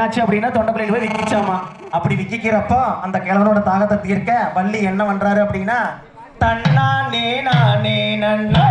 என்னாச்சு அப்படின்னா தொண்டைக்குள்ளையில போய் விக்கிச்சாமா? அப்படி விக்கிக்கிறப்போ அந்த கிழவனோட தாகத்தை தீர்க்க வள்ளி என்ன பண்றாரு அப்படின்னா தன்னா நே நானே நன்னா.